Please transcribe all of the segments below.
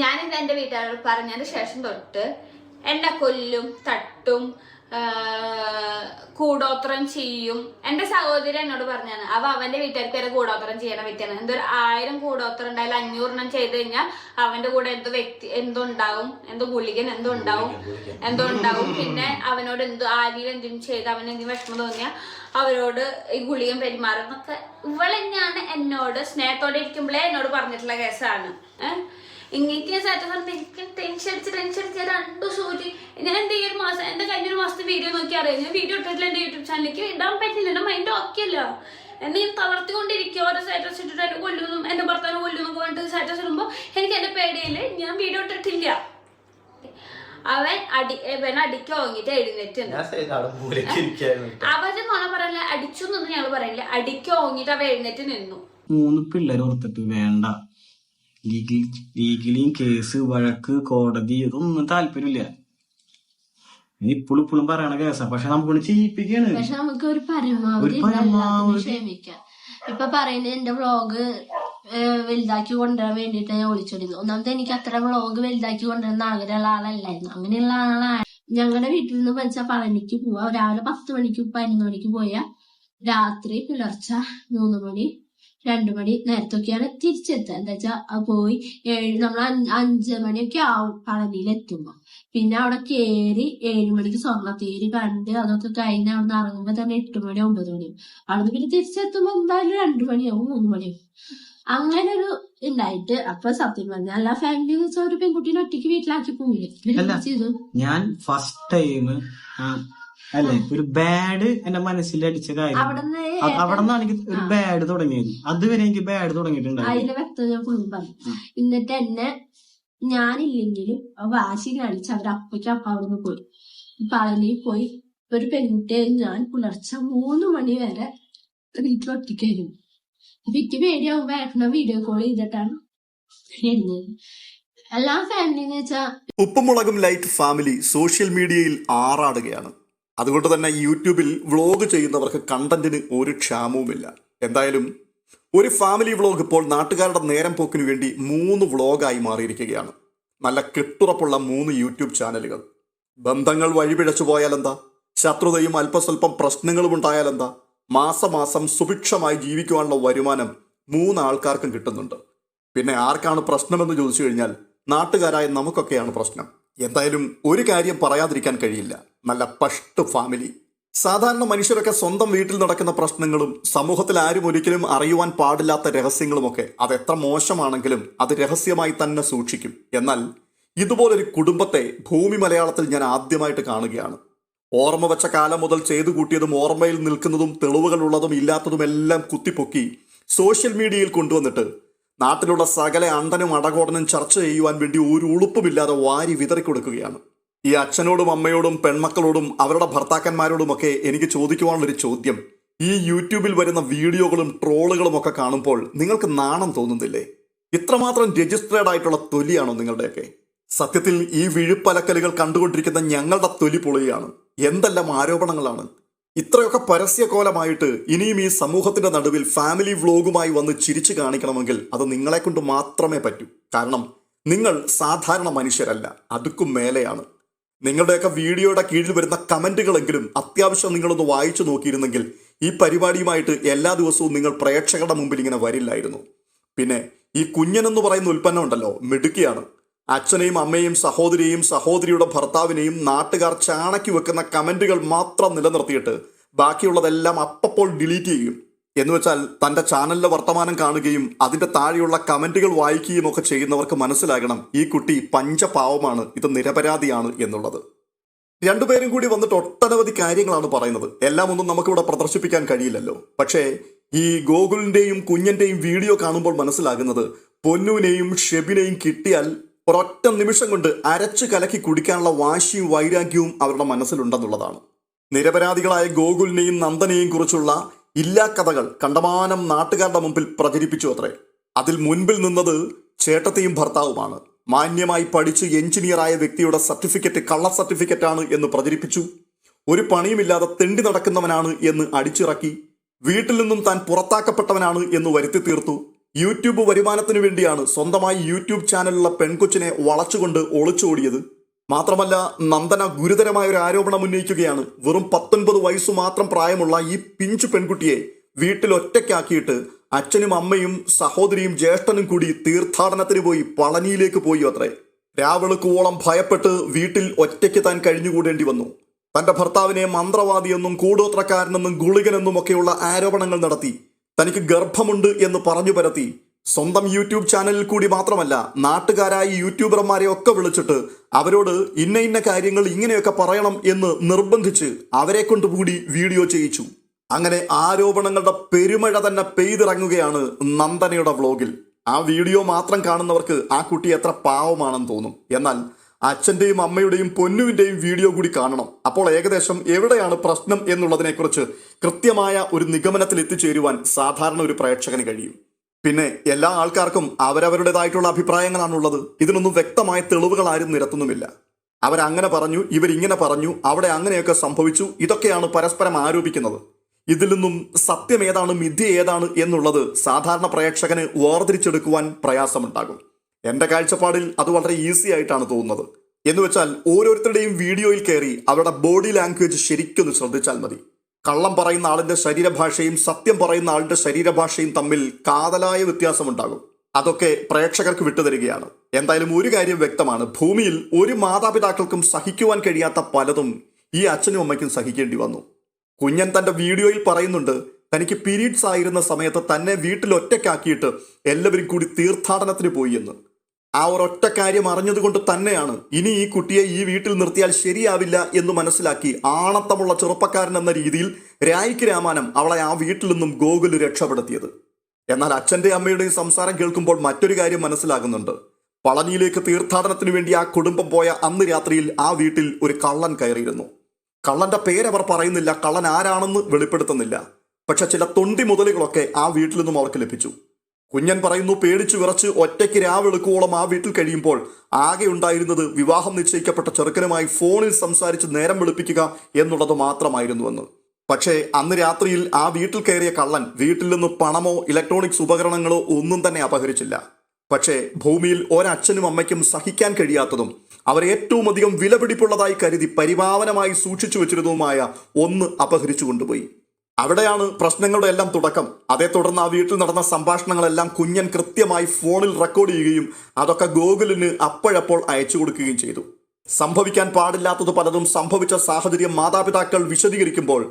ഞാനിത് എന്റെ വീട്ടുകാരോട് പറഞ്ഞതിന് ശേഷം തൊട്ട് എന്നെ കൊല്ലും തട്ടും കൂടോത്രം ചെയ്യും. എന്റെ സഹോദരി എന്നോട് പറഞ്ഞാണ് അവ അവന്റെ വീട്ടുകാർക്ക് വരെ കൂടോത്രം ചെയ്യണ വ്യക്തിയാണ്. എന്തൊരു ആയിരം കൂടോത്രം ഉണ്ടായാലും അഞ്ഞൂറെണ്ണം ചെയ്ത് കഴിഞ്ഞാൽ അവന്റെ കൂടെ എന്തോ വ്യക്തി എന്തോ ഉണ്ടാവും എന്തോ ഗുളികൻ എന്തോ ഉണ്ടാവും എന്തോ ഉണ്ടാവും. പിന്നെ അവനോട് എന്തോ ആരിയിൽ എന്തെങ്കിലും ചെയ്ത് അവന് എന്തെങ്കിലും വിഷമം തോന്നിയാൽ അവരോട് ഈ ഗുളികൻ പെരുമാറും എന്നൊക്കെ. ഇവളെന്നെയാണ് എന്നോട് സ്നേഹത്തോടെ ഇരിക്കുമ്പോഴേ എന്നോട് പറഞ്ഞിട്ടുള്ള കേസാണ്. ഏഹ് ഇങ്ങനത്തെ ഞാൻ സത്യം പറഞ്ഞാൽ എനിക്ക് ടെൻഷൻ അടിച്ച് ടെൻഷൻ അടിച്ച്. രണ്ടു സൂചി ഞാൻ എന്ത് ഈ ഒരു മാസം എന്റെ കഴിഞ്ഞൊരു മാസത്തെ വീഡിയോ നോക്കി അറിയാം. ഞാൻ വീഡിയോ ഇട്ടിട്ടില്ല എന്റെ യൂട്യൂബ് ചാനലിലേക്ക് ഇടാൻ പറ്റില്ല. എന്റെ മൈൻഡ് ഓക്കെ അല്ല. എന്നെ ഞാൻ തളർത്തിക്കൊണ്ടിരിക്കുക ഓരോ സ്റ്റാറ്റസ് ഇട്ടിട്ട് എന്നെ കൊല്ലുന്നു എന്റെ ഭർത്താവിനെ കൊല്ലുന്നു എന്നൊക്കെ പറഞ്ഞിട്ട് സ്റ്റാറ്റസ് ഇടുമ്പോൾ എനിക്ക് എന്റെ പേടിയിൽ ഞാൻ വീഡിയോ ഇട്ടിട്ടില്ല. അവൻ അടി അവൻ അടിക്ക് ഓങ്ങിട്ട് എഴുന്നേറ്റ് ഞാൻ നോണ പറയില്ല അടിച്ചു എന്നൊന്നും ഞങ്ങൾ പറയില്ല അടിക്ക് ഓങ്ങിട്ട് അവ എഴുന്നേറ്റ് നിന്നു. മൂന്ന് പിള്ളേർ ഓർത്തിട്ട് വേണ്ട. ലീഗലിയും കേസ് വഴക്ക് കോടതി ഇതൊന്നും താല്പര്യമില്ല. ഇപ്പോഴും ഇപ്പോഴും പറയണ കേസാ. പക്ഷെ നമുക്ക് ചെയ്യിപ്പിക്കാണ്. പക്ഷെ നമുക്ക് ഒരു പരമാവധി ഇപ്പൊ പറയുന്നത് എന്റെ വ്ളോഗ് വലുതാക്കി കൊണ്ടുവരാൻ വേണ്ടിട്ട് ഞാൻ വിളിച്ചോണ്ടിരുന്നു ഒന്നാമത് എനിക്ക് അത്ര വ്ളോഗ് വലുതാക്കി കൊണ്ടുവരുന്ന ആഗ്രഹമുള്ള ആളല്ലായിരുന്നു. അങ്ങനെയുള്ള ആളാണ്. ഞങ്ങളുടെ വീട്ടിൽ നിന്ന് വെച്ചാൽ പളനിക്ക് പോവാ. രാവിലെ പത്ത് മണിക്ക് പതിനൊന്ന് മണിക്ക് പോയാ രാത്രി പുലർച്ച മൂന്ന് മണി രണ്ടു മണി നേരത്തൊക്കെയാണ് തിരിച്ചെത്തുക. എന്താ വെച്ചാൽ പോയി ഏഴ് നമ്മൾ അഞ്ച് മണിയൊക്കെ ആവും പളനിയിൽ എത്തുമ്പോ പിന്നെ അവിടെ കയറി ഏഴ് മണിക്ക് സ്വർണത്തേര് കണ്ട് അതൊക്കെ കഴിഞ്ഞ് അവിടെ നിന്ന് ഇറങ്ങുമ്പോ തന്നെ എട്ട് മണി ഒമ്പത് മണിയും അവിടെ നിന്ന് പിന്നെ തിരിച്ചെത്തുമ്പോ എന്തായാലും രണ്ടു മണിയാവും മൂന്ന് മണിയാവും അങ്ങനെ ഒരു ഉണ്ടായിട്ട് അപ്പൊ സത്യം പറഞ്ഞ എല്ലാ ഫാമിലി ഒരു പെൺകുട്ടീനെ ഒറ്റയ്ക്ക് വീട്ടിലാക്കി. എന്ത് ഞാൻ ഫസ്റ്റ് ടൈം അല്ലെ? ഒരു ബാഡ് എന്റെ മനസ്സിൽ അടിച്ച കാര്യം. അവിടെ നിന്നാണ് എനിക്ക് ഒരു ബാഡ് തുടങ്ങിയത്. അതുവരെ എനിക്ക് ബാഡ് തുടങ്ങിയിട്ടുണ്ടായിരുന്നു എന്നിട്ട് എന്നെ ഞാനില്ലെങ്കിലും ആ വാശി കാണിച്ച് അവർ അപ്പയ്ക്ക് അപ്പ അവിടുന്ന് പോയി. പളനിയിൽ പോയി. ഒരു പെൺകുട്ടിയെ ഞാൻ പുലർച്ചെ മൂന്ന് മണി വരെ വീട്ടിൽ ഒറ്റയ്ക്കായിരുന്നു. അപ്പൊ എനിക്ക് പേടിയാവുമ്പോ ഏട്ടനെ വീഡിയോ കോൾ ചെയ്തിട്ടാണ് എന്നത് എല്ലാ ഫാമിലിന്ന് വെച്ചാ ഉപ്പുമുളകും ലൈറ്റ് ഫാമിലി സോഷ്യൽ മീഡിയയിൽ ആറാടുകയാണ്. അതുകൊണ്ട് തന്നെ യൂട്യൂബിൽ വ്ളോഗ് ചെയ്യുന്നവർക്ക് കണ്ടന്റിന് ഒരു ക്ഷാമവുമില്ല. എന്തായാലും ഒരു ഫാമിലി വ്ളോഗ് ഇപ്പോൾ നാട്ടുകാരുടെ നേരം പോക്കിനു വേണ്ടി മൂന്ന് വ്ളോഗായി മാറിയിരിക്കുകയാണ്. നല്ല കെട്ടുറപ്പുള്ള മൂന്ന് യൂട്യൂബ് ചാനലുകൾ. ബന്ധങ്ങൾ വഴിപിഴച്ചു പോയാലെന്താ? ശത്രുതയും അല്പസ്വല്പം പ്രശ്നങ്ങളും ഉണ്ടായാലെന്താ? മാസമാസം സുഭിക്ഷമായി ജീവിക്കുവാനുള്ള വരുമാനം മൂന്ന് ആൾക്കാർക്കും കിട്ടുന്നുണ്ട്. പിന്നെ ആർക്കാണ് പ്രശ്നമെന്ന് ചോദിച്ചു കഴിഞ്ഞാൽ നാട്ടുകാരായ നമുക്കൊക്കെയാണ് പ്രശ്നം. എന്തായാലും ഒരു കാര്യം പറയാതിരിക്കാൻ കഴിയില്ല. നല്ല പഷ്ട് ഫാമിലി. സാധാരണ മനുഷ്യരൊക്കെ സ്വന്തം വീട്ടിൽ നടക്കുന്ന പ്രശ്നങ്ങളും സമൂഹത്തിൽ ആരും ഒരിക്കലും അറിയുവാൻ പാടില്ലാത്ത രഹസ്യങ്ങളുമൊക്കെ അത് എത്ര മോശമാണെങ്കിലും അത് രഹസ്യമായി തന്നെ സൂക്ഷിക്കും. എന്നാൽ ഇതുപോലൊരു കുടുംബത്തെ ഭൂമി മലയാളത്തിൽ ഞാൻ ആദ്യമായിട്ട് കാണുകയാണ്. ഓർമ്മ വെച്ച കാലം മുതൽ ചെയ്തു കൂട്ടിയതും ഓർമ്മയിൽ നിൽക്കുന്നതും തെളിവുകളുള്ളതും ഇല്ലാത്തതുമെല്ലാം കുത്തിപ്പൊക്കി സോഷ്യൽ മീഡിയയിൽ കൊണ്ടുവന്നിട്ട് നാട്ടിലുള്ള സകല അണ്ടനും അടകോടനും ചർച്ച ചെയ്യുവാൻ വേണ്ടി ഒരു ഉളുപ്പുമില്ലാതെ വാരി വിതറിക്കൊടുക്കുകയാണ്. ഈ അച്ഛനോടും അമ്മയോടും പെൺമക്കളോടും അവരുടെ ഭർത്താക്കന്മാരോടുമൊക്കെ എനിക്ക് ചോദിക്കുവാനുള്ളൊരു ചോദ്യം. ഈ യൂട്യൂബിൽ വരുന്ന വീഡിയോകളും ട്രോളുകളും ഒക്കെ കാണുമ്പോൾ നിങ്ങൾക്ക് നാണം തോന്നുന്നില്ലേ? ഇത്രമാത്രം രജിസ്ട്രേഡ് ആയിട്ടുള്ള തൊലിയാണോ നിങ്ങളുടെയൊക്കെ? സത്യത്തിൽ ഈ വിഴുപ്പലക്കലുകൾ കണ്ടുകൊണ്ടിരിക്കുന്ന ഞങ്ങളുടെ തൊലി പൊളിയാണ് എന്തെല്ലാം ആരോപണങ്ങളാണ്? ഇത്രയൊക്കെ പരസ്യകോലമായിട്ട് ഇനിയും ഈ സമൂഹത്തിന്റെ നടുവിൽ ഫാമിലി വ്ലോഗുമായി വന്ന് ചിരിച്ചു കാണിക്കണമെങ്കിൽ അത് നിങ്ങളെ കൊണ്ട് മാത്രമേ പറ്റൂ. കാരണം നിങ്ങൾ സാധാരണ മനുഷ്യരല്ല അതുക്കും മേലെയാണ്. നിങ്ങളുടെയൊക്കെ വീഡിയോയുടെ കീഴിൽ വരുന്ന കമന്റുകളെങ്കിലും അത്യാവശ്യം നിങ്ങളൊന്ന് വായിച്ചു നോക്കിയിരുന്നെങ്കിൽ ഈ പരിപാടിയുമായിട്ട് എല്ലാ ദിവസവും നിങ്ങൾ പ്രേക്ഷകരുടെ മുമ്പിൽ ഇങ്ങനെ വരില്ലായിരുന്നു. പിന്നെ ഈ കുഞ്ഞനെന്ന് പറയുന്ന ഉൽപ്പന്നം ഉണ്ടല്ലോ മിടുക്കിയാണ്. അച്ഛനെയും അമ്മയും സഹോദരിയെയും സഹോദരിയുടെ ഭർത്താവിനെയും നാട്ടുകാർ ചാണക്കി വെക്കുന്ന കമന്റുകൾ മാത്രം നിലനിർത്തിയിട്ട് ബാക്കിയുള്ളതെല്ലാം അപ്പപ്പോൾ ഡിലീറ്റ് ചെയ്യും. എന്ന് വെച്ചാൽ തന്റെ ചാനലിലെ വർത്തമാനം കാണുകയും അതിന്റെ താഴെയുള്ള കമന്റുകൾ വായിക്കുകയും ഒക്കെ ചെയ്യുന്നവർക്ക് മനസ്സിലാകണം ഈ കുട്ടി പഞ്ചപാവമാണ് ഇത് നിരപരാധിയാണ് എന്നുള്ളത്. രണ്ടുപേരും കൂടി വന്നിട്ട് ഒട്ടനവധി കാര്യങ്ങളാണ് പറയുന്നത്. എല്ലാം ഒന്നും നമുക്കിവിടെ പ്രദർശിപ്പിക്കാൻ കഴിയില്ലല്ലോ. പക്ഷേ ഈ ഗോകുലിന്റെയും കുഞ്ഞന്റെയും വീഡിയോ കാണുമ്പോൾ മനസ്സിലാകുന്നത് പൊന്നുവിനെയും ഷെബിനെയും കിട്ടിയാൽ ഒരൊറ്റ നിമിഷം കൊണ്ട് അരച്ചു കലക്കി കുടിക്കാനുള്ള വാശിയും വൈരാഗ്യവും അവരുടെ മനസ്സിലുണ്ടെന്നുള്ളതാണ്. നിരപരാധികളായ ഗോകുലിനെയും നന്ദനെയും കുറിച്ചുള്ള ഇല്ലാ കഥകൾ കണ്ടമാനം നാട്ടുകാരുടെ മുമ്പിൽ പ്രചരിപ്പിച്ചു അത്രേ. അതിൽ മുൻപിൽ നിന്നത് ചേട്ടത്തെയും ഭർത്താവുമാണ്. മാന്യമായി പഠിച്ച് എഞ്ചിനീയറായ വ്യക്തിയുടെ സർട്ടിഫിക്കറ്റ് കള്ള സർട്ടിഫിക്കറ്റ് ആണ് എന്ന് പ്രചരിപ്പിച്ചു. ഒരു പണിയുമില്ലാതെ തെണ്ടി നടക്കുന്നവനാണ് എന്ന് അടിച്ചിറക്കി. വീട്ടിൽ നിന്നും താൻ പുറത്താക്കപ്പെട്ടവനാണ് എന്ന് വരുത്തി തീർത്തു. യൂട്യൂബ് വരുമാനത്തിനു വേണ്ടിയാണ് സ്വന്തമായി യൂട്യൂബ് ചാനലുള്ള പെൺകൊച്ചിനെ വളച്ചുകൊണ്ട് ഒളിച്ചോടിയത്. മാത്രമല്ല നന്ദന ഗുരുതരമായ ഒരു ആരോപണം ഉന്നയിക്കുകയാണ്. വെറും പത്തൊൻപത് വയസ്സു മാത്രം പ്രായമുള്ള ഈ പിഞ്ചു പെൺകുട്ടിയെ വീട്ടിൽ ഒറ്റയ്ക്കാക്കിയിട്ട് അച്ഛനും അമ്മയും സഹോദരിയും ജ്യേഷ്ഠനും കൂടി തീർത്ഥാടനത്തിന് പോയി പളനിയിലേക്ക് പോയി അത്രേ. രാവിളക്കുവോളം ഭയപ്പെട്ട് വീട്ടിൽ ഒറ്റയ്ക്ക് താൻ കഴിഞ്ഞുകൂടേണ്ടി വന്നു. തന്റെ ഭർത്താവിനെ മന്ത്രവാദിയെന്നും കൂടോത്രക്കാരനെന്നും ഗുളികനെന്നും ഒക്കെയുള്ള ആരോപണങ്ങൾ നടത്തി. തനിക്ക് ഗർഭമുണ്ട് എന്ന് പറഞ്ഞു പരത്തി. സ്വന്തം യൂട്യൂബ് ചാനലിൽ കൂടി മാത്രമല്ല നാട്ടുകാരായ യൂട്യൂബർമാരെ ഒക്കെ വിളിച്ചിട്ട് അവരോട് ഇന്ന ഇന്ന കാര്യങ്ങൾ ഇങ്ങനെയൊക്കെ പറയണം എന്ന് നിർബന്ധിച്ച് അവരെ കൊണ്ടുകൂടി വീഡിയോ ചെയ്യിച്ചു. അങ്ങനെ ആരോപണങ്ങളുടെ പെരുമഴ തന്നെ പെയ്തിറങ്ങുകയാണ് നന്ദനയുടെ വ്ലോഗിൽ. ആ വീഡിയോ മാത്രം കാണുന്നവർക്ക് ആ കുട്ടി എത്ര പാവമാണെന്ന് തോന്നും. എന്നാൽ അച്ഛന്റെയും അമ്മയുടെയും പൊന്നുവിന്റെയും വീഡിയോ കൂടി കാണണം. അപ്പോൾ ഏകദേശം എവിടെയാണ് പ്രശ്നം എന്നുള്ളതിനെക്കുറിച്ച് കൃത്യമായ ഒരു നിഗമനത്തിൽ എത്തിച്ചേരുവാൻ സാധാരണ ഒരു പ്രേക്ഷകന് കഴിയും. പിന്നെ എല്ലാ ആൾക്കാർക്കും അവരവരുടേതായിട്ടുള്ള അഭിപ്രായങ്ങളാണുള്ളത്. ഇതിനൊന്നും വ്യക്തമായ തെളിവുകൾ ആരും നിരത്തുന്നുമില്ല. അവരങ്ങനെ പറഞ്ഞു ഇവരിങ്ങനെ പറഞ്ഞു അവിടെ അങ്ങനെയൊക്കെ സംഭവിച്ചു ഇതൊക്കെയാണ് പരസ്പരം ആരോപിക്കുന്നത്. ഇതിൽ നിന്നും സത്യം ഏതാണ് മിഥ്യ ഏതാണ് എന്നുള്ളത് സാധാരണ പ്രേക്ഷകന് വേർതിരിച്ചെടുക്കുവാൻ പ്രയാസമുണ്ടാകും. എന്റെ കാഴ്ചപ്പാടിൽ അത് വളരെ ഈസി ആയിട്ടാണ് തോന്നുന്നത്. എന്ന് വെച്ചാൽ ഓരോരുത്തരുടെയും വീഡിയോയിൽ കയറി അവരുടെ ബോഡി ലാംഗ്വേജ് ശരിക്കൊന്ന് ശ്രദ്ധിച്ചാൽ മതി. കള്ളം പറയുന്ന ആളിന്റെ ശരീരഭാഷയും സത്യം പറയുന്ന ആളുടെ ശരീരഭാഷയും തമ്മിൽ കാതലായ വ്യത്യാസമുണ്ടാകും. അതൊക്കെ പ്രേക്ഷകർക്ക് വിട്ടുതരികയാണ് എന്തായാലും ഒരു കാര്യം വ്യക്തമാണ്. ഭൂമിയിൽ ഒരു മാതാപിതാക്കൾക്കും സഹിക്കുവാൻ കഴിയാത്ത പലതും ഈ അച്ഛനും അമ്മയ്ക്കും സഹിക്കേണ്ടി വന്നു. കുഞ്ഞൻ തന്റെ വീഡിയോയിൽ പറയുന്നുണ്ട് തനിക്ക് പീരീഡ്സ് ആയിരുന്ന സമയത്ത് തന്നെ വീട്ടിൽ ഒറ്റയ്ക്കാക്കിയിട്ട് എല്ലാവരും കൂടി തീർത്ഥാടനത്തിന് പോയി എന്ന്. ആ ഒരൊറ്റ കാര്യം അറിഞ്ഞതുകൊണ്ട് തന്നെയാണ് ഇനി ഈ കുട്ടിയെ ഈ വീട്ടിൽ നിർത്തിയാൽ ശരിയാവില്ല എന്ന് മനസ്സിലാക്കി ആണത്തമുള്ള ചെറുപ്പക്കാരൻ എന്ന രീതിയിൽ രായിക്ക് രാമാനം അവളെ ആ വീട്ടിൽ നിന്നും ഗോകുൽ രക്ഷപ്പെടുത്തിയത്. എന്നാൽ അച്ഛന്റെ അമ്മയുടെയും സംസാരം കേൾക്കുമ്പോൾ മറ്റൊരു കാര്യം മനസ്സിലാകുന്നുണ്ട്. പളനിയിലേക്ക് തീർത്ഥാടനത്തിന് വേണ്ടി ആ കുടുംബം പോയ അന്ന് രാത്രിയിൽ ആ വീട്ടിൽ ഒരു കള്ളൻ കയറിയിരുന്നു. കള്ളന്റെ പേരവർ പറയുന്നില്ല കള്ളൻ ആരാണെന്ന് വെളിപ്പെടുത്തുന്നില്ല. പക്ഷെ ചില തൊണ്ടി മുതലുകളൊക്കെ ആ വീട്ടിൽ നിന്നും അവർക്ക് ലഭിച്ചു. കുഞ്ഞൻ പറയുന്നു പേടിച്ചു വിറച്ച് ഒറ്റയ്ക്ക് രാവെളുക്കുവോളം ആ വീട്ടിൽ കഴിയുമ്പോൾ. ആകെ ഉണ്ടായിരുന്നത് വിവാഹം നിശ്ചയിക്കപ്പെട്ട ചെറുക്കനുമായി ഫോണിൽ സംസാരിച്ച് നേരം വെളുപ്പിക്കുക എന്നുള്ളത് മാത്രമായിരുന്നുവെന്ന്. പക്ഷേ അന്ന് രാത്രിയിൽ ആ വീട്ടിൽ കയറിയ കള്ളൻ വീട്ടിൽ നിന്ന് പണമോ ഇലക്ട്രോണിക്സ് ഉപകരണങ്ങളോ ഒന്നും തന്നെ അപഹരിച്ചില്ല. പക്ഷേ ഭൂമിയിൽ ഒരച്ഛനും അമ്മയ്ക്കും സഹിക്കാൻ കഴിയാത്തതും അവർ ഏറ്റവും അധികം വിലപിടിപ്പുള്ളതായി കരുതി പരിപാവനമായി സൂക്ഷിച്ചു വെച്ചിരുന്നതുമായ ഒന്ന് അപഹരിച്ചു കൊണ്ടുപോയി. അവിടെയാണ് പ്രശ്നങ്ങളുടെ എല്ലാം തുടക്കം. അതേ തുടർന്ന് ആ വീട്ടിൽ നടന്ന സംഭാഷണങ്ങളെല്ലാം കുഞ്ഞൻ കൃത്യമായി ഫോണിൽ റെക്കോർഡ് ചെയ്യുകയും അതൊക്കെ ഗോകുലിന് അപ്പോഴപ്പോൾ അയച്ചു കൊടുക്കുകയും ചെയ്തു. സംഭവിക്കാൻ പാടില്ലാത്തത് പലതും സംഭവിച്ച സാഹചര്യം മാതാപിതാക്കൾ വിശദീകരിക്കുമ്പോൾ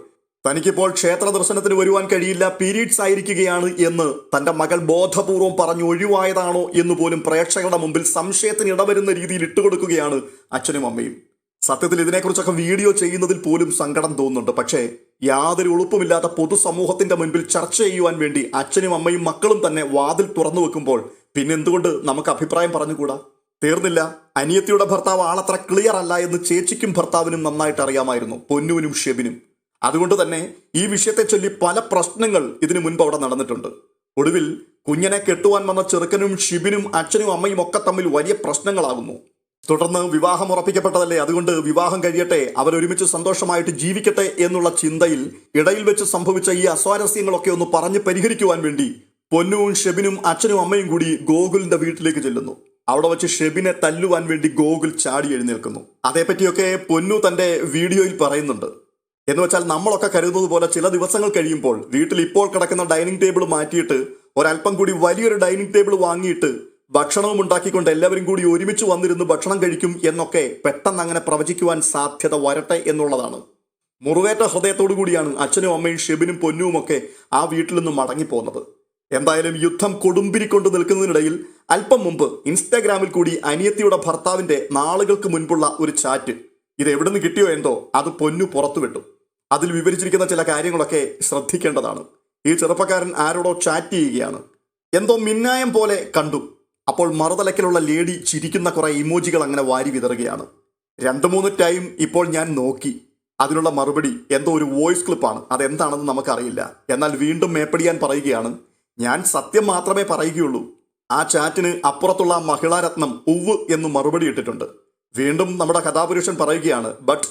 തനിക്കിപ്പോൾ ക്ഷേത്ര ദർശനത്തിന് വരുവാൻ കഴിയില്ല പീരീഡ്സ് ആയിരിക്കുകയാണ് എന്ന് തന്റെ മകൾ ബോധപൂർവം പറഞ്ഞു ഒഴിവായതാണോ എന്ന് പോലും പ്രേക്ഷകരുടെ മുമ്പിൽ സംശയത്തിന് ഇടവരുന്ന രീതിയിൽ ഇട്ടുകൊടുക്കുകയാണ് അച്ഛനും അമ്മയും. സത്യത്തിൽ ഇതിനെക്കുറിച്ചൊക്കെ വീഡിയോ ചെയ്യുന്നതിൽ പോലും സങ്കടം തോന്നുന്നുണ്ട്. പക്ഷേ യാതൊരു ഉളുപ്പുമില്ലാത്ത പൊതുസമൂഹത്തിന്റെ മുൻപിൽ ചർച്ച ചെയ്യുവാൻ വേണ്ടി അച്ഛനും അമ്മയും മക്കളും തന്നെ വാതിൽ തുറന്നു വെക്കുമ്പോൾ പിന്നെ എന്തുകൊണ്ട് നമുക്ക് അഭിപ്രായം പറഞ്ഞുകൂടാ? തീർന്നില്ല. അനിയത്തിയുടെ ഭർത്താവ് ആളത്ര ക്ലിയർ അല്ല എന്ന് ചേച്ചിക്കും ഭർത്താവിനും നന്നായിട്ട് അറിയാമായിരുന്നു പൊന്നുവിനും ഷെബിനും. അതുകൊണ്ട് തന്നെ ഈ വിഷയത്തെ ചൊല്ലി പല പ്രശ്നങ്ങൾ ഇതിനു മുൻപ് അവിടെ നടന്നിട്ടുണ്ട്. ഒടുവിൽ കുഞ്ഞിനെ കെട്ടുവാൻ വന്ന ചെറുക്കനും ഷിബിനും അച്ഛനും അമ്മയും ഒക്കെ തമ്മിൽ വലിയ പ്രശ്നങ്ങളാകുന്നു. തുടർന്ന് വിവാഹം ഉറപ്പിക്കപ്പെട്ടതല്ലേ? അതുകൊണ്ട് വിവാഹം കഴിയട്ടെ അവരൊരുമിച്ച് സന്തോഷമായിട്ട് ജീവിക്കട്ടെ എന്നുള്ള ചിന്തയിൽ ഇടയിൽ വെച്ച് സംഭവിച്ച ഈ അസ്വാരസ്യങ്ങളൊക്കെ ഒന്ന് പറഞ്ഞ് പരിഹരിക്കുവാൻ വേണ്ടി പൊന്നുവും ഷെബിനും അച്ഛനും അമ്മയും കൂടി ഗോകുലിന്റെ വീട്ടിലേക്ക് ചെല്ലുന്നു. അവിടെ വെച്ച് ഷെബിനെ തല്ലുവാൻ വേണ്ടി ഗോകുൽ ചാടി എഴുന്നേൽക്കുന്നു. അതേപ്പറ്റിയൊക്കെ പൊന്നു തന്റെ വീഡിയോയിൽ പറയുന്നുണ്ട്. എന്ന് വെച്ചാൽ നമ്മളൊക്കെ കരുതുന്നത് പോലെ ചില ദിവസങ്ങൾ കഴിയുമ്പോൾ വീട്ടിൽ ഇപ്പോൾ കിടക്കുന്ന ഡൈനിങ് ടേബിൾ മാറ്റിയിട്ട് ഒരല്പം കൂടി വലിയൊരു ഡൈനിങ് ടേബിൾ വാങ്ങിയിട്ട് ഭക്ഷണവും ഉണ്ടാക്കിക്കൊണ്ട് എല്ലാവരും കൂടി ഒരുമിച്ച് വന്നിരുന്ന് ഭക്ഷണം കഴിക്കും എന്നൊക്കെ പെട്ടെന്ന് അങ്ങനെ പ്രവചിക്കുവാൻ സാധ്യത വരട്ടെ എന്നുള്ളതാണ്. മുറിവേറ്റ ഹൃദയത്തോടു കൂടിയാണ് അച്ഛനും അമ്മയും ഷെബിനും പൊന്നുവും ഒക്കെ ആ വീട്ടിൽ നിന്ന് മടങ്ങിപ്പോകുന്നത് എന്തായാലും യുദ്ധം കൊടുമ്പിരിക്കൊണ്ട് നിൽക്കുന്നതിനിടയിൽ അല്പം മുമ്പ് ഇൻസ്റ്റാഗ്രാമിൽ കൂടി അനിയത്തിയുടെ ഭർത്താവിന്റെ നാളുകൾക്ക് മുൻപുള്ള ഒരു ചാറ്റ്. ഇത് എവിടുന്ന് കിട്ടിയോ എന്തോ അത് പൊന്നു പുറത്തുവിട്ടു അതിൽ വിവരിച്ചിരിക്കുന്ന ചില കാര്യങ്ങളൊക്കെ ശ്രദ്ധിക്കേണ്ടതാണ്. ഈ ചെറുപ്പക്കാരൻ ആരോടോ ചാറ്റ് ചെയ്യുകയാണ്. എന്തോ മിന്നായം പോലെ കണ്ടു. അപ്പോൾ മറുതലക്കിലുള്ള ലേഡി ചിരിക്കുന്ന കുറേ ഇമോജികൾ അങ്ങനെ വാരി വിതറുകയാണ്. രണ്ടു മൂന്ന് ടൈം ഇപ്പോൾ ഞാൻ നോക്കി. അതിനുള്ള മറുപടി എന്തോ ഒരു വോയിസ് ക്ലിപ്പാണ്. അതെന്താണെന്ന് നമുക്കറിയില്ല. എന്നാൽ വീണ്ടും മേപ്പടിയാൻ പറയുകയാണ്. ഞാൻ സത്യം മാത്രമേ പറയുകയുള്ളൂ. ആ ചാറ്റിന് അപ്പുറത്തുള്ള മഹിളാരത്നം ഉവ് എന്ന് മറുപടി ഇട്ടിട്ടുണ്ട്. വീണ്ടും നമ്മുടെ കഥാപുരുഷൻ പറയുകയാണ് ബട്ട്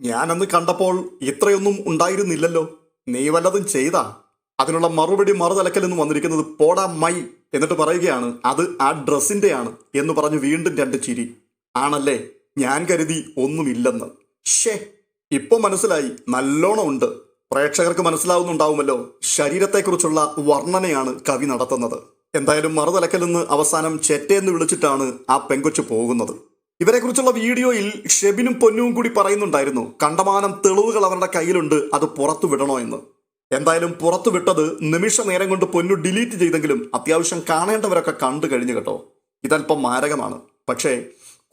ഞാനന്ന് കണ്ടപ്പോൾ ഇത്രയൊന്നും ഉണ്ടായിരുന്നില്ലല്ലോ. നീ വല്ലതും ചെയ്താ? അതിനുള്ള മറുപടി മറുതലക്കൽ നിന്ന് വന്നിരിക്കുന്നത് പോടാ മൈ എന്നിട്ട് പറയുകയാണ് അത് ആ ഡ്രസ്സിന്റെയാണ് എന്ന് പറഞ്ഞു വീണ്ടും രണ്ട് ചിരി. ആണല്ലേ? ഞാൻ കരുതി ഒന്നുമില്ലെന്ന്. ഷേ ഇപ്പൊ മനസ്സിലായി. നല്ലോണം ഉണ്ട്. പ്രേക്ഷകർക്ക് മനസ്സിലാവുന്നുണ്ടാവുമല്ലോ. ശരീരത്തെക്കുറിച്ചുള്ള വർണനയാണ് കവി നടത്തുന്നത്. എന്തായാലും മറുതലക്കൽ നിന്ന് അവസാനം ചെറ്റയെന്ന് വിളിച്ചിട്ടാണ് ആ പെങ്കൊച്ചു പോകുന്നത്. ഇവരെക്കുറിച്ചുള്ള വീഡിയോയിൽ ഷെബിനും പൊന്നുവും കൂടി പറയുന്നുണ്ടായിരുന്നു കണ്ടമാനം തെളിവുകൾ അവരുടെ കയ്യിലുണ്ട് അത് പുറത്തു വിടണോ എന്ന്. എന്തായാലും പുറത്തു വിട്ടത് നിമിഷ നേരം കൊണ്ട് പൊന്നു ഡിലീറ്റ് ചെയ്തെങ്കിലും അത്യാവശ്യം കാണേണ്ടവരൊക്കെ കണ്ടു കഴിഞ്ഞു കേട്ടോ. ഇതല്പം മാരകമാണ്. പക്ഷേ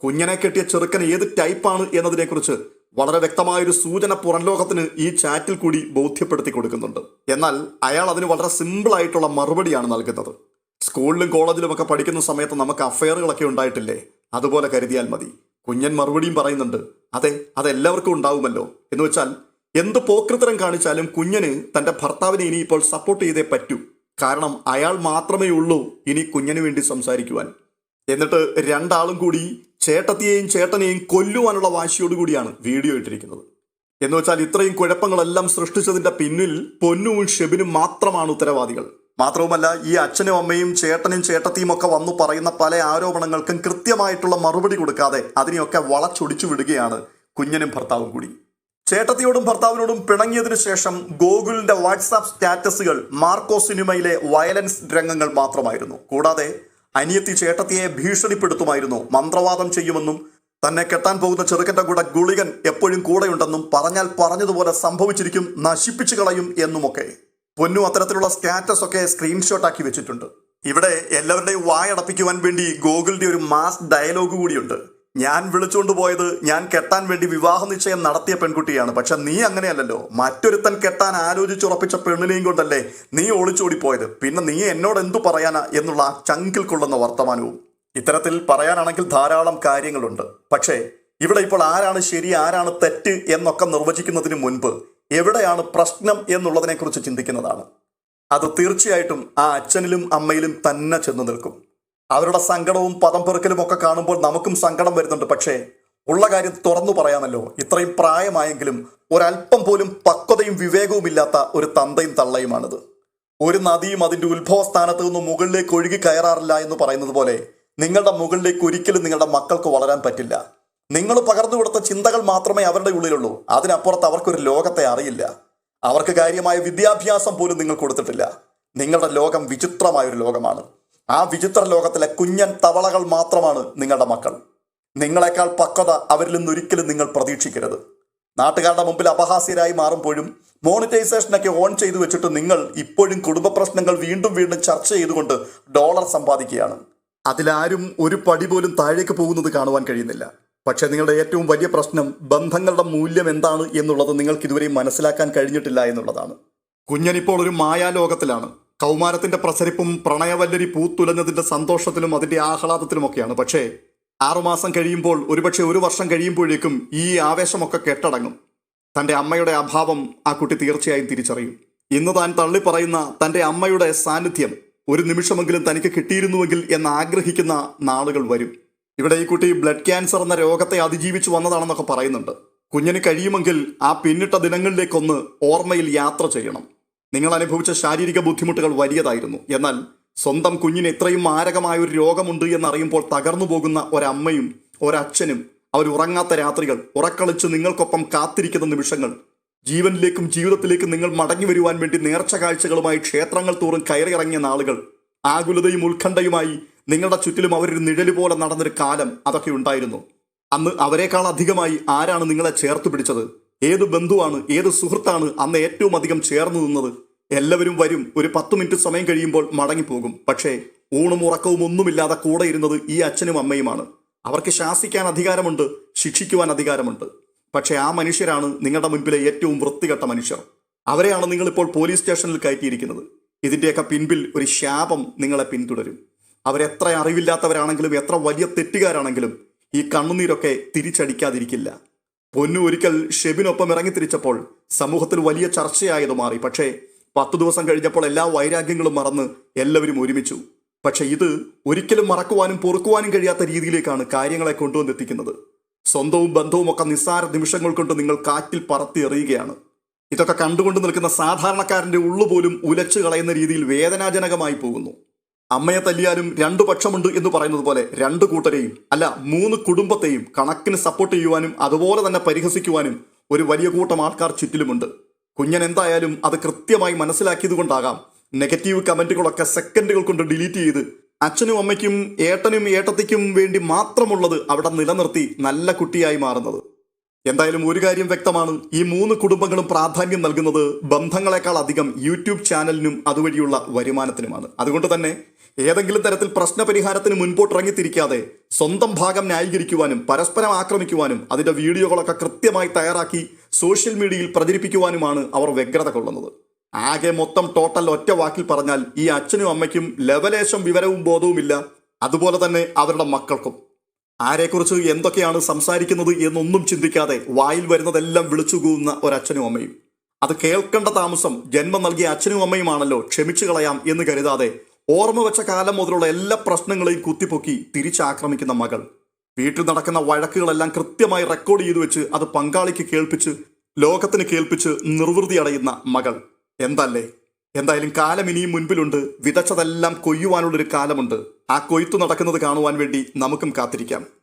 കുഞ്ഞനെ കെട്ടിയ ചെറുക്കൻ ഏത് ടൈപ്പാണ് എന്നതിനെക്കുറിച്ച് വളരെ വ്യക്തമായൊരു സൂചന പുറം ലോകത്തിന് ഈ ചാറ്റിൽ കൂടി ബോധ്യപ്പെടുത്തി കൊടുക്കുന്നുണ്ട്. എന്നാൽ അയാൾ അതിന് വളരെ സിമ്പിൾ ആയിട്ടുള്ള മറുപടിയാണ് നൽകുന്നത്. സ്കൂളിലും കോളേജിലും ഒക്കെ പഠിക്കുന്ന സമയത്ത് നമുക്ക് അഫയറുകളൊക്കെ ഉണ്ടായിട്ടില്ലേ? അതുപോലെ കരുതിയാൽ മതി. കുഞ്ഞൻ മറുപടിയും പറയുന്നുണ്ട് അതെ അതെല്ലാവർക്കും ഉണ്ടാവുമല്ലോ. എന്ന് വെച്ചാൽ എന്ത് പോക്രിത്തരം കാണിച്ചാലും കുഞ്ഞന് തന്റെ ഭർത്താവിനെ ഇനിയിപ്പോൾ സപ്പോർട്ട് ചെയ്തേ പറ്റൂ. കാരണം അയാൾ മാത്രമേ ഉള്ളൂ ഇനി കുഞ്ഞിന് വേണ്ടി സംസാരിക്കുവാൻ. എന്നിട്ട് രണ്ടാളും കൂടി ചേട്ടത്തിയെയും ചേട്ടനെയും കൊല്ലുവാനുള്ള വാശിയോടുകൂടിയാണ് വീഡിയോ ഇട്ടിരിക്കുന്നത്. എന്ന് വെച്ചാൽ ഇത്രയും കുഴപ്പങ്ങളെല്ലാം സൃഷ്ടിച്ചതിന്റെ പിന്നിൽ പൊന്നുവും ഷെബിനും മാത്രമാണ് ഉത്തരവാദികൾ. മാത്രവുമല്ല ഈ അച്ഛനും അമ്മയും ചേട്ടനും ചേട്ടത്തിയും ഒക്കെ വന്നു പറയുന്ന പല ആരോപണങ്ങൾക്കും കൃത്യമായിട്ടുള്ള മറുപടി കൊടുക്കാതെ അതിനെയൊക്കെ വളച്ചൊടിച്ചു വിടുകയാണ് കുഞ്ഞനും ഭർത്താവും കൂടി. ചേട്ടത്തിയോടും ഭർത്താവിനോടും പിണങ്ങിയതിനു ശേഷം ഗോകുലിന്റെ വാട്സാപ്പ് സ്റ്റാറ്റസുകൾ മാർക്കോ സിനിമയിലെ വയലൻസ് രംഗങ്ങൾ മാത്രമായിരുന്നു. കൂടാതെ അനിയത്തി ചേട്ടത്തിയെ ഭീഷണിപ്പെടുത്തുമായിരുന്നു. മന്ത്രവാദം ചെയ്യുമെന്നും തന്നെ കെട്ടാൻ പോകുന്ന ചെറുക്കന്റെ കൂടെ ഗുളികൻ എപ്പോഴും കൂടെയുണ്ടെന്നും പറഞ്ഞാൽ പറഞ്ഞതുപോലെ സംഭവിച്ചിരിക്കും നശിപ്പിച്ചു കളയും എന്നുമൊക്കെ. പൊന്നു അത്തരത്തിലുള്ള സ്റ്റാറ്റസ് ഒക്കെ സ്ക്രീൻഷോട്ട് ആക്കി വെച്ചിട്ടുണ്ട്. ഇവിടെ എല്ലാവരുടെയും വായടപ്പിക്കുവാൻ വേണ്ടി ഗോകുലിന്റെ ഒരു മാസ് ഡയലോഗ് കൂടിയുണ്ട്. ഞാൻ വിളിച്ചുകൊണ്ട് പോയത് ഞാൻ കെട്ടാൻ വേണ്ടി വിവാഹ നിശ്ചയം നടത്തിയ പെൺകുട്ടിയാണ്. പക്ഷെ നീ അങ്ങനെയല്ലല്ലോ. മറ്റൊരുത്തൻ കെട്ടാൻ ആലോചിച്ചുറപ്പിച്ച പെണ്ണിനെയും കൊണ്ടല്ലേ നീ ഒളിച്ചോടി പോയത് പിന്നെ നീ എന്നോട് എന്തു പറയാനാ എന്നുള്ള ചങ്കിൽ കൊള്ളുന്ന വർത്തമാനവും. ഇത്തരത്തിൽ പറയാനാണെങ്കിൽ ധാരാളം കാര്യങ്ങളുണ്ട്. പക്ഷേ ഇവിടെ ഇപ്പോൾ ആരാണ് ശരി ആരാണ് തെറ്റ് എന്നൊക്കെ നിർവചിക്കുന്നതിന് മുൻപ് എവിടെയാണ് പ്രശ്നം എന്നുള്ളതിനെക്കുറിച്ച് ചിന്തിക്കുന്നതാണ്. അത് തീർച്ചയായിട്ടും ആ അച്ഛനിലും അമ്മയിലും തന്നെ ചെന്ന് നിൽക്കും. അവരുടെ സങ്കടവും പദം പെറുക്കലും ഒക്കെ കാണുമ്പോൾ നമുക്കും സങ്കടം വരുന്നുണ്ട്. പക്ഷേ ഉള്ള കാര്യം തുറന്നു പറയാമല്ലോ. ഇത്രയും പ്രായമായെങ്കിലും ഒരല്പം പോലും പക്വതയും വിവേകവും ഇല്ലാത്ത ഒരു തന്തയും തള്ളയുമാണിത്. ഒരു നദിയും അതിന്റെ ഉത്ഭവസ്ഥാനത്ത് നിന്ന് മുകളിലേക്ക് ഒഴുകി കയറാറില്ല എന്ന് പറയുന്നത് പോലെ നിങ്ങളുടെ മുകളിലേക്ക് ഒരിക്കലും നിങ്ങളുടെ മക്കൾക്ക് വളരാൻ പറ്റില്ല. നിങ്ങൾ പകർന്നു കൊടുത്ത ചിന്തകൾ മാത്രമേ അവരുടെ ഉള്ളിലുള്ളൂ. അതിനപ്പുറത്ത് അവർക്കൊരു ലോകത്തെ അറിയില്ല. അവർക്ക് കാര്യമായ വിദ്യാഭ്യാസം പോലും നിങ്ങൾ കൊടുത്തിട്ടില്ല. നിങ്ങളുടെ ലോകം വിചിത്രമായ ഒരു ലോകമാണ്. ആ വിചിത്ര ലോകത്തിലെ കുഞ്ഞൻ തവളകൾ മാത്രമാണ് നിങ്ങളുടെ മക്കൾ. നിങ്ങളെക്കാൾ പക്വത അവരിൽ നിന്നൊരിക്കലും നിങ്ങൾ പ്രതീക്ഷിക്കരുത്. നാട്ടുകാരുടെ മുമ്പിൽ അപഹാസ്യരായി മാറുമ്പോഴും മോണിറ്റൈസേഷനൊക്കെ ഓൺ ചെയ്തു വെച്ചിട്ട് നിങ്ങൾ ഇപ്പോഴും കുടുംബ പ്രശ്നങ്ങൾ വീണ്ടും വീണ്ടും ചർച്ച ചെയ്തുകൊണ്ട് ഡോളർ സമ്പാദിക്കുകയാണ്. അതിലാരും ഒരു പടി പോലും താഴേക്ക് പോകുന്നത് കാണുവാൻ കഴിയുന്നില്ല. പക്ഷേ നിങ്ങളുടെ ഏറ്റവും വലിയ പ്രശ്നം ബന്ധങ്ങളുടെ മൂല്യം എന്താണ് എന്നുള്ളത് നിങ്ങൾക്ക് ഇതുവരെയും മനസ്സിലാക്കാൻ കഴിഞ്ഞിട്ടില്ല എന്നുള്ളതാണ്. കുഞ്ഞനിപ്പോൾ ഒരു മായാലോകത്തിലാണ്. കൗമാരത്തിന്റെ പ്രസരിപ്പും പ്രണയവല്ലരി പൂത്തുലഞ്ഞതിന്റെ സന്തോഷത്തിലും അതിന്റെ ആഹ്ലാദത്തിലുമൊക്കെയാണ്. പക്ഷേ ആറുമാസം കഴിയുമ്പോൾ ഒരുപക്ഷെ ഒരു വർഷം കഴിയുമ്പോഴേക്കും ഈ ആവേശമൊക്കെ കെട്ടടങ്ങും. തന്റെ അമ്മയുടെ അഭാവം ആ കുട്ടി തീർച്ചയായും തിരിച്ചറിയും. ഇന്ന് താൻ തള്ളിപ്പറയുന്ന തന്റെ അമ്മയുടെ സാന്നിധ്യം ഒരു നിമിഷമെങ്കിലും തനിക്ക് കിട്ടിയിരുന്നുവെങ്കിൽ എന്ന് ആഗ്രഹിക്കുന്ന നാളുകൾ വരും. ഇവിടെ ഈ കുട്ടി ബ്ലഡ് ക്യാൻസർ എന്ന രോഗത്തെ അതിജീവിച്ചു വന്നതാണെന്നൊക്കെ പറയുന്നുണ്ട്. കുഞ്ഞിന് കഴിയുമെങ്കിൽ ആ പിന്നിട്ട ദിനങ്ങളിലേക്കൊന്ന് ഓർമ്മയിൽ യാത്ര ചെയ്യണം. നിങ്ങൾ അനുഭവിച്ച ശാരീരിക ബുദ്ധിമുട്ടുകൾ വലിയതായിരുന്നു. എന്നാൽ സ്വന്തം കുഞ്ഞിന് ഇത്രയും മാരകമായ ഒരു രോഗമുണ്ട് എന്നറിയുമ്പോൾ തകർന്നു പോകുന്ന ഒരമ്മയും ഒരച്ഛനും അവർ ഉറങ്ങാത്ത രാത്രികൾ ഉറക്കളിച്ച് നിങ്ങൾക്കൊപ്പം കാത്തിരിക്കുന്ന നിമിഷങ്ങൾ ജീവനിലേക്കും ജീവിതത്തിലേക്കും നിങ്ങൾ മടങ്ങി വരുവാൻ വേണ്ടി നേർച്ച കാഴ്ചകളുമായി ക്ഷേത്രങ്ങൾ തോറും കയറിയിറങ്ങിയ നാളുകൾ ആകുലതയും ഉത്കണ്ഠയുമായി നിങ്ങളുടെ ചുറ്റിലും അവരൊരു നിഴൽ പോലെ നടന്നൊരു കാലം അതൊക്കെ ഉണ്ടായിരുന്നു. അന്ന് അവരെക്കാൾ അധികമായി ആരാണ് നിങ്ങളെ ചേർത്ത് പിടിച്ചത്? ഏത് ബന്ധുവാണ് ഏത് സുഹൃത്താണ് അന്ന് ഏറ്റവും അധികം ചേർന്ന് നിന്നത്? എല്ലാവരും വരും ഒരു പത്ത് മിനിറ്റ് സമയം കഴിയുമ്പോൾ മടങ്ങിപ്പോകും. പക്ഷേ ഊണും ഉറക്കവും ഒന്നുമില്ലാതെ കൂടെ ഇരുന്നത് ഈ അച്ഛനും അമ്മയുമാണ്. അവർക്ക് ശാസിക്കാൻ അധികാരമുണ്ട് ശിക്ഷിക്കുവാൻ അധികാരമുണ്ട്. പക്ഷേ ആ മനുഷ്യരാണ് നിങ്ങളുടെ മുൻപിലെ ഏറ്റവും വൃത്തികെട്ട മനുഷ്യർ. അവരെയാണ് നിങ്ങളിപ്പോൾ പോലീസ് സ്റ്റേഷനിൽ കയറ്റിയിരിക്കുന്നത്. ഇതിന്റെയൊക്കെ പിൻപിൽ ഒരു ശാപം നിങ്ങളെ പിന്തുടരും. അവരെത്ര അറിവില്ലാത്തവരാണെങ്കിലും എത്ര വലിയ തെറ്റുകാരാണെങ്കിലും ഈ കണ്ണുനീരൊക്കെ തിരിച്ചടിക്കാതിരിക്കില്ല. പൊന്നു ഒരിക്കൽ ഷെബിനൊപ്പം ഇറങ്ങിത്തിരിച്ചപ്പോൾ സമൂഹത്തിൽ വലിയ ചർച്ചയായത് മാറി. പക്ഷേ പത്തു ദിവസം കഴിഞ്ഞപ്പോൾ എല്ലാ വൈരാഗ്യങ്ങളും മറന്ന് എല്ലാവരും ഒരുമിച്ചു. പക്ഷെ ഇത് ഒരിക്കലും മറക്കുവാനും പൊറുക്കുവാനും കഴിയാത്ത രീതിയിലേക്കാണ് കാര്യങ്ങളെ കൊണ്ടുവന്നെത്തിക്കുന്നത്. സ്വന്തവും ബന്ധവും ഒക്കെ നിസ്സാര നിമിഷങ്ങൾ കൊണ്ട് നിങ്ങൾ കാറ്റിൽ പറത്തി എറിയുകയാണ്. ഇതൊക്കെ കണ്ടുകൊണ്ട് നിൽക്കുന്ന സാധാരണക്കാരന്റെ ഉള്ളുപോലും ഉലച്ചു കളയുന്ന രീതിയിൽ വേദനാജനകമായി പോകുന്നു. അമ്മയെ തല്ലിയാലും രണ്ടു പക്ഷമുണ്ട് എന്ന് പറയുന്നത് പോലെ രണ്ട് കൂട്ടരെയും അല്ല മൂന്ന് കുടുംബത്തെയും കണക്കിന് സപ്പോർട്ട് ചെയ്യുവാനും അതുപോലെ തന്നെ പരിഹസിക്കുവാനും ഒരു വലിയ കൂട്ടം ആൾക്കാർ ചുറ്റിലുമുണ്ട്. കുഞ്ഞൻ എന്തായാലും അത് കൃത്യമായി മനസ്സിലാക്കിയത് കൊണ്ടാകാം. നെഗറ്റീവ് കമന്റുകളൊക്കെ സെക്കൻഡുകൾ കൊണ്ട് ഡിലീറ്റ് ചെയ്ത് അച്ഛനും അമ്മയ്ക്കും ഏട്ടനും ഏട്ടത്തിക്കും വേണ്ടി മാത്രമുള്ളത് അവിടെ നിലനിർത്തി നല്ല കുട്ടിയായി മാറുന്നത്. എന്തായാലും ഒരു കാര്യം വ്യക്തമാണ്. ഈ മൂന്ന് കുടുംബങ്ങളും പ്രാധാന്യം നൽകുന്നത് ബന്ധങ്ങളെക്കാൾ അധികം യൂട്യൂബ് ചാനലിനും അതുവഴിയുള്ള വരുമാനത്തിനുമാണ്. അതുകൊണ്ട് തന്നെ ഏതെങ്കിലും തരത്തിൽ പ്രശ്നപരിഹാരത്തിന് മുൻപോട്ടിറങ്ങിത്തിരിക്കാതെ സ്വന്തം ഭാഗം ന്യായീകരിക്കുവാനും പരസ്പരം ആക്രമിക്കുവാനും അതിന്റെ വീഡിയോകളൊക്കെ കൃത്യമായി തയ്യാറാക്കി സോഷ്യൽ മീഡിയയിൽ പ്രചരിപ്പിക്കുവാനുമാണ് അവർ വ്യഗ്രത കൊള്ളുന്നത്. ആകെ മൊത്തം ടോട്ടൽ ഒറ്റ വാക്കിൽ പറഞ്ഞാൽ ഈ അച്ഛനും അമ്മയ്ക്കും ലവലേശം വിവരവും ബോധവുമില്ല. അതുപോലെ തന്നെ അവരുടെ മക്കൾക്കും. ആരെക്കുറിച്ച് എന്തൊക്കെയാണ് സംസാരിക്കുന്നത് എന്നൊന്നും ചിന്തിക്കാതെ വായിൽ വരുന്നതെല്ലാം വിളിച്ചു കൂവുന്ന ഒരച്ഛനും അമ്മയും. അത് കേൾക്കേണ്ട താമസം ജന്മം നൽകിയ അച്ഛനും അമ്മയുമാണല്ലോ ക്ഷമിച്ചു കളയാം എന്ന് കരുതാതെ ഓർമ്മ വെച്ച കാലം മുതലുള്ള എല്ലാ പ്രശ്നങ്ങളെയും കുത്തിപ്പൊക്കി തിരിച്ചാക്രമിക്കുന്ന മകൾ. വീട്ടിൽ നടക്കുന്ന വഴക്കുകളെല്ലാം കൃത്യമായി റെക്കോർഡ് ചെയ്തു വെച്ച് അത് പങ്കാളിക്ക് കേൾപ്പിച്ച് ലോകത്തിന് കേൾപ്പിച്ച് നിർവൃതി അടയുന്ന മകൾ. എന്തല്ലേ? എന്തായാലും കാലം ഇനിയും മുൻപിലുണ്ട്. വിതച്ചതെല്ലാം കൊയ്യുവാനുള്ളൊരു കാലമുണ്ട്. ആ കൊയ്ത്തു നടക്കുന്നത് കാണുവാൻ വേണ്ടി നമുക്കും കാത്തിരിക്കാം.